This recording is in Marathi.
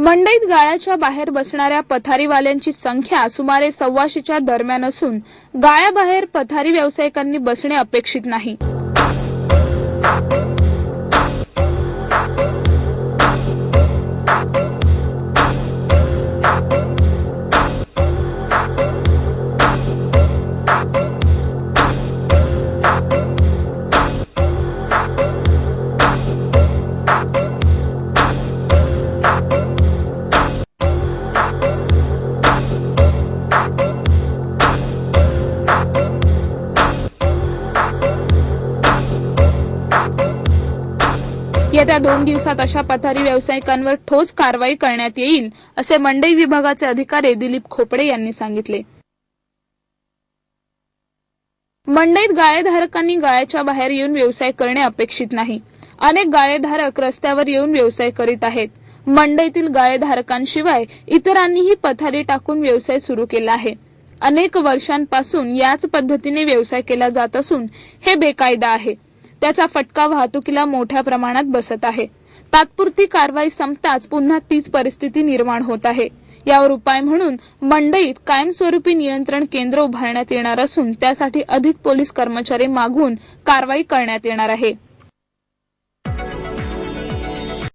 मंडईत गाळ्याच्या बाहेर बसणाऱ्या पथारीवाल्यांची संख्या सुमारे सव्वाशेच्या दरम्यान असून गाळ्याबाहेर पथारी व्यावसायिकांनी बसणे अपेक्षित नाही. येत्या दोन दिवसात अशा पथारी व्यावसायिकांवर ठोस कारवाई करण्यात येईल असे मंडई विभागाचे अधिकारी दिलीप खोपडे यांनी सांगितले. मंडईत गाळेधारकांनी गाळ्याच्या बाहेर येऊन व्यवसाय करणे अपेक्षित नाही. अनेक गाळेधारक रस्त्यावर येऊन व्यवसाय करीत आहेत. मंडईतील गाळेधारकांशिवाय इतरांनीही पथारी टाकून व्यवसाय सुरू केला आहे. अनेक वर्षांपासून याच पद्धतीने व्यवसाय केला जात असून हे बेकायदा आहे. त्याचा फटका वाहतुकीला मोठ्या प्रमाणात बसत आहे. तात्पुरती कारवाई संपताच पुन्हा तीच परिस्थिती निर्माण होत आहे. यावर उपाय म्हणून मंडईत कायमस्वरूपी नियंत्रण केंद्र उभारण्यात येणार असून त्यासाठी अधिक पोलीस कर्मचारी मागून कारवाई करण्यात येणार आहे.